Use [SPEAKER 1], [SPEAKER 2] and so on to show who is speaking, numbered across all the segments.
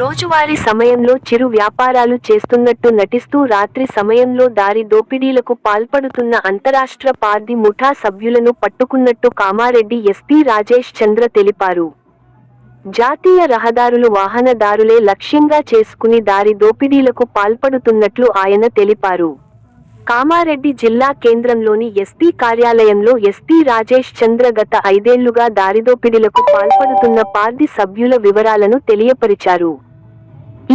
[SPEAKER 1] రోజువారీ సమయంలో చిరు వ్యాపారాలు చేస్తున్నట్టు నటిస్తూ రాత్రి సమయంలో దారి దోపిడీలకు పాల్పడుతున్న అంతరాష్ట్ర పార్ది ముఠా సభ్యులను పట్టుకున్నట్టు కామారెడ్డి ఎస్పీ రాజేష్ చంద్ర తెలిపారు. జాతీయ రహదారులు వాహనదారులే లక్ష్యంగా చేసుకుని దారి దోపిడీలకు పాల్పడుతున్నట్లు ఆయన తెలిపారు. కామారెడ్డి జిల్లా కేంద్రంలోని ఎస్పీ కార్యాలయంలో ఎస్పీ రాజేష్ చంద్ర గత ఐదేళ్ళుగా దారిదోపిడీలకు పాల్పడుతున్న పార్టీ సభ్యుల వివరాలను తెలియపరిచారు.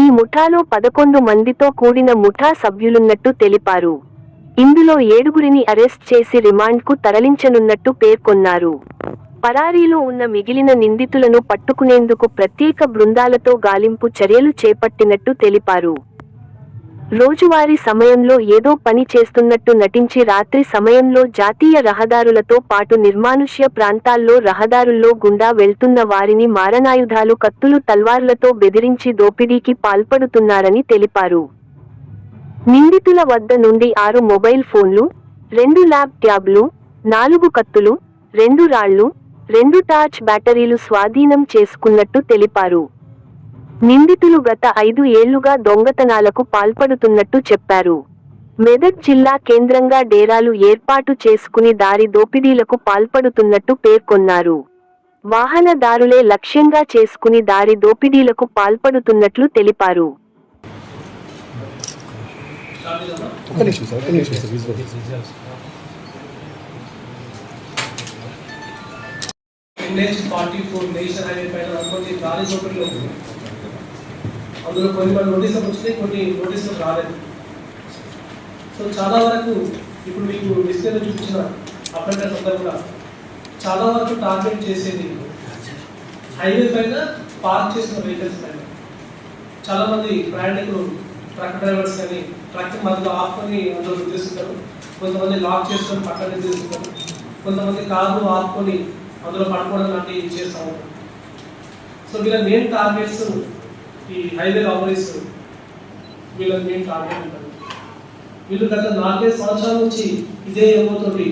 [SPEAKER 1] ఈ ముఠాలో పదకొండు మందితో కూడిన ముఠా సభ్యులున్నట్టు తెలిపారు. ఇందులో ఏడుగురిని అరెస్ట్ చేసి రిమాండ్కు తరలించనున్నట్టు పేర్కొన్నారు. పరారీలో ఉన్న మిగిలిన నిందితులను పట్టుకునేందుకు ప్రత్యేక బృందాలతో గాలింపు చర్యలు చేపట్టినట్టు తెలిపారు. రోజువారీ సమయంలో ఏదో పని చేస్తున్నట్టు నటించి రాత్రి సమయంలో జాతీయ రహదారులతో పాటు నిర్మానుష్య ప్రాంతాల్లో రహదారుల్లో గుండా వెళ్తున్న వారిని మారణాయుధాలు కత్తులు తల్వార్లతో బెదిరించి దోపిడీకి పాల్పడుతున్నారని తెలిపారు. నిందితుల వద్ద నుండి ఆరు మొబైల్ ఫోన్లు రెండు ల్యాబ్ ట్యాబ్లు నాలుగు కత్తులు రెండు రాళ్ళు రెండు టార్చ్ బ్యాటరీలు స్వాధీనం చేసుకున్నట్టు తెలిపారు. నిందితులు గత ఐదు ఏళ్ళుగా దొంగతనాలకు పాల్పడుతున్నట్టు చెప్పారు. మెదక్ జిల్లా కేంద్రంగా డేరాలు ఏర్పాటు చేసుకుని దారి దోపిడీలకు పాల్పడుతున్నట్టు పేర్కొన్నారు. వాహనదారులే లక్ష్యంగా చేసుకుని దారి దోపిడీలకు పాల్పడుతున్నట్లు తెలిపారు.
[SPEAKER 2] ఫార్టీ ఫోర్ నేషనల్ హైవే పైన దారి చోట్లలో అందులో కొన్ని మన నోటీసులు వచ్చినాయి కొన్ని నోటీసులు రాలేదు. సో చాలా వరకు ఇప్పుడు మీకు డిస్ప్లేలో చూపించిన అప్డేటర్స్ అందరూ కూడా చాలా వరకు టార్గెట్ చేసేది హైవే పైన పార్క్ చేసిన వెహికల్స్ పైన. చాలా మంది ప్రయాణికులు ట్రక్ డ్రైవర్స్ కానీ ట్రక్ మధ్యలో ఆపుకొని అందులో తీసుకుంటారు కొంతమంది లాక్ చేసుకొని పక్కన తీసుకుంటారు కొంతమంది కార్లు ఆపుకొని అందులో పడుకోవడం లాంటివి చేస్తూ ఉంటారు. సో వీళ్ళ మెయిన్ టార్గెట్స్ ఈ హైవే రాబరీస్ వీళ్ళకి మేము టార్గెట్ ఉంటుంది వీళ్ళు గత నాలుగైదు సంవత్సరాల నుంచి ఇదే ఏమవుతుంది?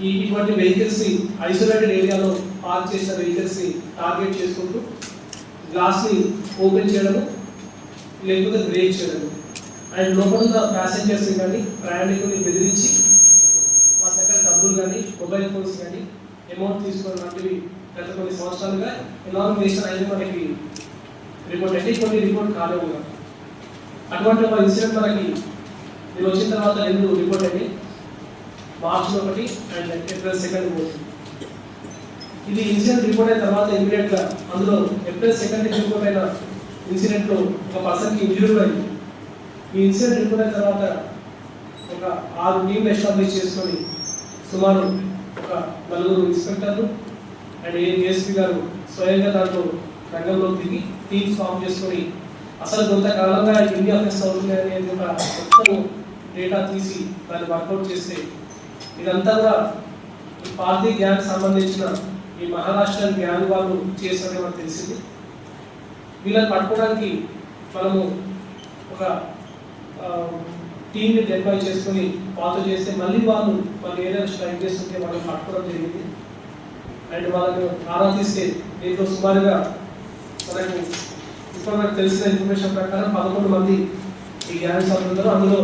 [SPEAKER 2] ఈ ఇటువంటి వెహికల్స్ని ఐసోలేటెడ్ ఏరియాలో పార్క్ చేసిన వెహికల్స్ని టార్గెట్ చేసుకుంటూ గ్లాస్ని ఓపెన్ చేయడము లేకపోతే బ్రేక్ చేయడము. అండ్ లోపల ఉన్న కానీ ప్రయాణికుల్ని బెదిరించి వాళ్ళ దగ్గర డబ్బులు కానీ మొబైల్ ఫోన్స్ కానీ అమౌంట్ తీసుకోవడం లాంటివి గత కొన్ని సంవత్సరాలుగా ఎలాంగ్ నేషన్ అయితే మనకి రిపోర్ట్ అంటే కొన్ని రిపోర్ట్ కాలేవు కూడా. అటువంటి ఒక ఇన్సిడెంట్ మనకి నేను వచ్చిన తర్వాత రెండు రిపోర్ట్ అండి. మార్చిలో ఒకటి అండ్ ఏప్రిల్ సెకండ్ ఒకటి ఇది ఇన్సిడెంట్ రిపోర్ట్ అయిన తర్వాత ఇమీడియట్గా అందులో ఏప్రిల్ సెకండ్ రిపోర్ట్ అయిన ఇన్సిడెంట్లో ఒక పర్సన్కి ఇంజురీ అయింది. ఈ ఇన్సిడెంట్ రిపోర్ట్ అయిన తర్వాత ఒక ఆరు టీంలు ఎస్టాబ్లిష్ చేసుకొని సుమారు ఒక నలుగురు ఇన్స్పెక్టర్లు అండ్ ఏఎస్పీ గారు స్వయంగా దాంట్లో రంగంలో దిగి టీమ్స్ ఫామ్ చేసుకొని అసలు కొంతకాలంగా ఇండియా ఫెస్ట్ అవుతున్నాయి అనేది ఒక మొత్తం డేటా తీసి దాన్ని వర్కౌట్ చేస్తే ఇదంతా కూడా పార్టీ గ్యాంగ్ సంబంధించిన ఈ మహారాష్ట్ర గ్యాంగ్ వాళ్ళు చేస్తారని మనకు తెలిసింది. వీళ్ళని పట్టుకోవడానికి మనము ఒక టీంని డిప్లాయ్ చేసుకొని వాళ్ళతో చేస్తే మళ్ళీ వాళ్ళు వాళ్ళు ఏదైనా స్ట్రైక్ చేస్తుంటే వాళ్ళని పట్టుకోవడం జరిగింది. అండ్ వాళ్ళని ఆరా తీస్తే దీంట్లో సుమారుగా మనకు ఇప్పుడు మనకు తెలిసిన ఇన్ఫర్మేషన్ ప్రకారం పదకొండు మంది ఈ గ్యాంగ్ సభ్యులు అందులో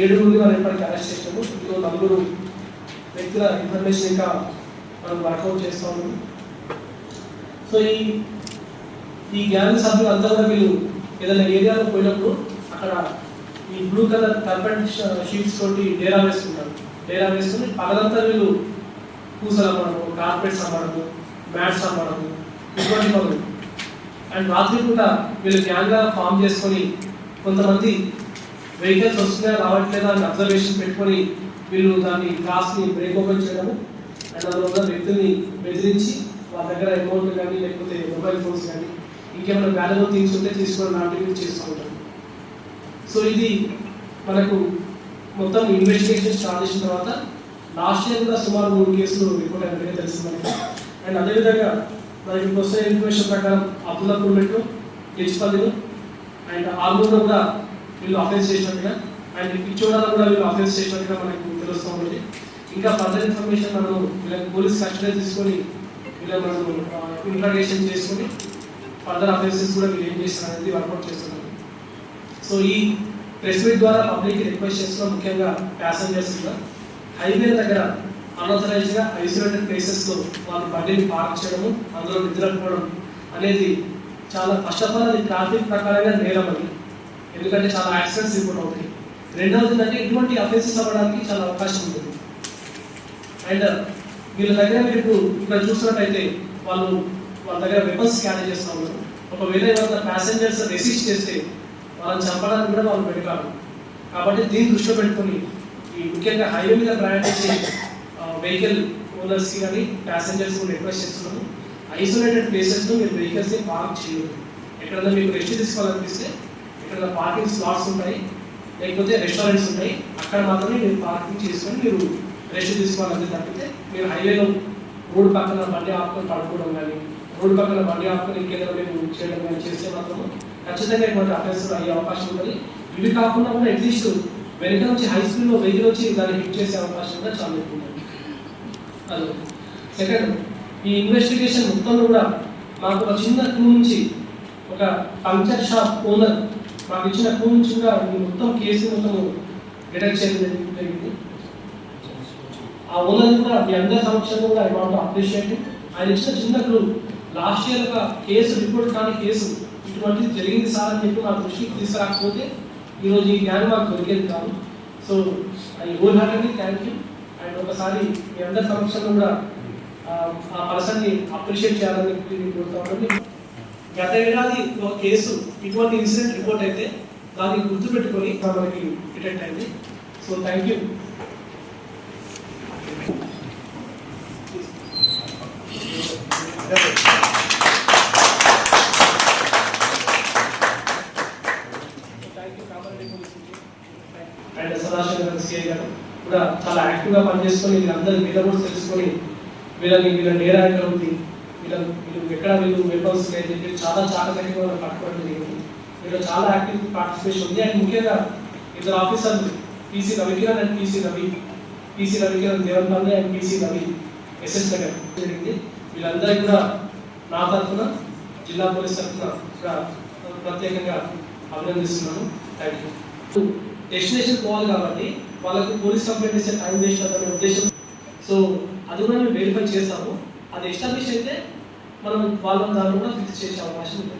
[SPEAKER 2] ఏడుగురిని మనం ఇప్పటికీ అరెస్ట్ చేసినాము ఇందులో నలుగురు వ్యక్తుల ఇన్ఫర్మేషన్ ఇంకా మనం వర్కౌట్ చేస్తూ ఉన్నాము సో ఈ ఈ గ్యాంగ్ సభ్యులు అంతా కూడా వీళ్ళు ఏదైనా ఏరియాలో పోయినప్పుడు అక్కడ ఈ బ్లూ కలర్ కార్పెట్ షీట్స్ తోటి డేరా వేసుకుంటారు. డేరా వేసుకుని పగలంతా వీళ్ళు పూసలు అమ్మడము కార్పెట్స్ అమ్మడము మ్యాట్స్ అమ్మడము ఇటువంటి పనులు. అండ్ రాత్రి పూట వీళ్ళు గ్యాంగ్గా ఫామ్ చేసుకొని కొంతమంది వెహికల్స్ వస్తున్నాయా రావట్లేదా అని అబ్జర్వేషన్ పెట్టుకొని వీళ్ళు దాన్ని గ్లాస్ని బ్రేక్ ఓపెన్ చేయడము. అండ్ అందువల్ల వ్యక్తిని వ్యక్తుల్ని బెదిరించి వాళ్ళ దగ్గర అమౌంట్ కానీ లేకపోతే మొబైల్ ఫోన్స్ కానీ ఇంకేమైనా వాల్యుబుల్ థింగ్స్ ఉంటే తీసుకోవడం లాంటివి చేస్తూ ఉంటారు సో ఇది మనకు మొత్తం ఇన్వెస్టిగేషన్ స్టార్ట్ చేసిన తర్వాత లాస్ట్ ఇయర్ కూడా సుమారు మూడు కేసులు రిపోర్ట్ అయినట్టుగా తెలుస్తుంది అండ్ అదేవిధంగా మనకి వస్తే వస్తున్న ఇన్ఫర్మేషన్ ప్రకారం అబ్దుల్లాపూర్ మెట్రో హెచ్పల్లిలో అండ్ ఆర్మూర్లో కూడా వీళ్ళు అఫెన్స్ చేసినట్టుగా అండ్ పిచ్చోడాలో కూడా వీళ్ళు అఫెన్స్ చేసినట్టుగా మనకు తెలుస్తూ ఉంది ఇంకా ఫర్దర్ ఇన్ఫర్మేషన్ మనం వీళ్ళకి పోలీస్ కస్టడీ తీసుకొని వీళ్ళ మనం ఇంట్రాగేషన్ చేసుకొని ఫర్దర్ అఫెన్సెస్ కూడా వీళ్ళు ఏం చేస్తున్నారు అనేది వర్కౌట్ చేస్తున్నారు. సో ఈ ప్రెస్ మీట్ ద్వారా పబ్లిక్ రిక్వెస్ట్ చేస్తున్నాం ముఖ్యంగా ప్యాసింజర్స్ కూడా. హైవే దగ్గర అనాథరైజ్గా ఐసోలేటెడ్ ప్లేసెస్లో వాళ్ళు బండిని పార్క్ చేయడము అందులో నిద్రపోవడం అనేది చాలా ఫస్ట్ ఆఫ్ ఆల్ అది ట్రాఫిక్ ప్రకారంగా నేరం అది. ఎందుకంటే చాలా యాక్సిడెంట్స్ రిపోర్ట్ అవుతాయి. రెండవది ఏంటంటే ఇటువంటి అఫెన్సెస్ అవ్వడానికి చాలా అవకాశం ఉంటుంది. అండ్ వీళ్ళ దగ్గర మీరు ఇక్కడ చూసినట్టయితే వాళ్ళు వాళ్ళ దగ్గర వెపన్స్ క్యారీ చేస్తూ ఉన్నారు. ఒకవేళ ఎవరైనా ప్యాసింజర్స్ రెసిస్ట్ చేస్తే వాళ్ళని చంపడానికి కూడా వాళ్ళు పెడతారు కాబట్టి దీన్ని దృష్టిలో పెట్టుకొని ఈ ముఖ్యంగా హైవే మీద ప్రయాణించే వెహికల్ ఓనర్స్కి కానీ ప్యాసింజర్స్ కూడా రిక్వెస్ట్ చేస్తున్నాము. ఐసోలేటెడ్ ప్లేసెస్లో మీరు వెహికల్స్ని పార్క్ చేయదు ఎక్కడన్నా మీకు రెస్ట్ తీసుకోవాలనిపిస్తే ఇక్కడ పార్కింగ్ స్లాట్స్ ఉంటాయి లేకపోతే రెస్టారెంట్స్ ఉంటాయి అక్కడ మాత్రమే మీరు పార్కింగ్ చేసుకొని మీరు రెస్ట్ తీసుకోవాలంటే తప్పితే మీరు హైవేలో రోడ్డు పక్కన బండి ఆపుకొని పడుకోవడం కానీ రోడ్డు పక్కన బండి ఆపుకొని ఇంకేదో మీరు చేయడం కానీ చేస్తే మాత్రం ఖచ్చితంగా ఇటువంటి అఫెన్స్ అయ్యే అవకాశం ఉంటుంది. ఇవి కాకుండా కూడా అట్లీస్ట్ వెనక నుంచి హై స్పీడ్లో వెహికల్ వచ్చి దాన్ని హిట్ చేసే అవకాశం కూడా చాలా ఎక్కువ ఉంది అది సెకండ్ ఈ ఇన్వెస్టిగేషన్ మొత్తం కూడా మాకు ఒక చిన్న క్లూ నుంచి ఒక పంక్చర్ షాప్ ఓనర్ మాకు ఇచ్చిన క్లూ నుంచి కూడా ఈ మొత్తం కేసు మొత్తం డిటెక్ట్ చేయడం జరిగింది. ఆ ఓనర్ కూడా మీ అందరి సమక్షంలో కూడా ఐ వాంట్ అప్రిషియేట్ ఆయన ఇచ్చిన చిన్న క్లూ లాస్ట్ ఇయర్ ఒక కేసు రిపోర్ట్ కాని కేసు ఇటువంటిది జరిగింది సార్ అని చెప్పి మా దృష్టికి తీసుకురాకపోతే ఈరోజు ఈ జ్ఞానం మాకు దొరికేది కాదు. So I wholeheartedly thank you and ఒకసారి మీ అందరి సమక్షంలో కూడా ఆ, పర్సన్ని అప్రిషియేట్ చేయాలని చెప్పి నేను గత ఏడాది ఒక కేసు ఇటువంటి ఇన్సిడెంట్ రిపోర్ట్ అయితే దాన్ని గుర్తుపెట్టుకొని మనకి డిటెక్ట్ అయింది. So thank you. And Sadasiva గారు సిఐ గారు కూడా చాలా యాక్టివ్గా పనిచేసుకొని వీళ్ళందరూ మీద కూడా తెలుసుకొని వీళ్ళని వీళ్ళ నేర ఎక్కడ ఉంది వీళ్ళ వీళ్ళు ఎక్కడ వీళ్ళు వెపన్స్ అని చెప్పి చాలా చాలా గట్టిగా మనం పట్టుకోవడం జరిగింది. వీళ్ళు చాలా యాక్టివ్ పార్టిసిపేషన్ ఉంది. అండ్ ముఖ్యంగా ఇద్దరు ఆఫీసర్లు PC Ravikiran and PC Ravi PC Ravikiran Devanpalli and PC Ravi SS Nagar జరిగింది. వీళ్ళందరికీ కూడా నా తరఫున జిల్లా పోలీస్ తరఫున కూడా ప్రత్యేకంగా అభినందిస్తున్నాను. థ్యాంక్ యూ డెస్టినేషన్ పోవాలి కాబట్టి వాళ్ళకు పోలీస్ కంప్లైంట్ ఇస్తే టైం వేస్ట్ అవుతుందనే ఉద్దేశం. సో అది కూడా మేము వెరిఫై చేస్తాము. అది ఎస్టాబ్లిష్ అయితే మనం వాళ్ళని దాన్ని కూడా ఫిక్స్ చేసే అవకాశం ఉంది.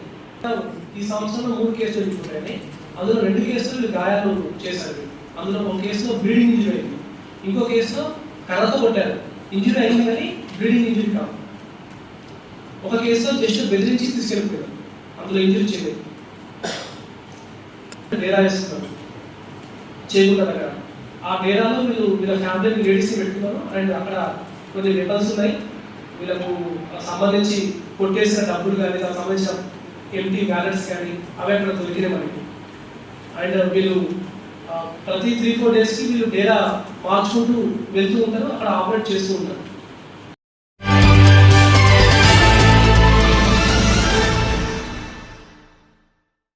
[SPEAKER 2] ఈ సంవత్సరంలో మూడు కేసులు ఉంటాయని అందులో రెండు కేసులు గాయాలు చేశారు. అందులో ఒక కేసులో బ్లీడింగ్ ఇంజురీ అయింది. ఇంకో కేసులో కర్రతో కొట్టారు. ఇంజురీ అయింది కానీ బ్లీడింగ్ ఇంజురీ కాదు. ఒక కేసులో జస్ట్ బెదిరించి తీసుకెళ్ళిపోయారు. అందులో ఇంజురీ చేయలేదు. డేరా వేస్తున్నారు చేయకుండా ఆ డేరాలో మీరు వీళ్ళ ఫ్యామిలీ లేడీస్ పెట్టుకున్నారు. అండ్ అక్కడ కొన్ని వెపన్స్ ఉన్నాయి. వీళ్ళకు సంబంధించి కొట్టేసిన డబ్బులు కానీ దానికి సంబంధించిన ఎంటీ బ్యాలెన్స్ కానీ అవి అక్కడ దొరికినాయి మనకి. అండ్ వీళ్ళు ప్రతి త్రీ ఫోర్ డేస్కి వీళ్ళు డేరా మార్చుకుంటూ వెళ్తూ ఉంటారు. అక్కడ ఆపరేట్ చేస్తూ ఉంటారు.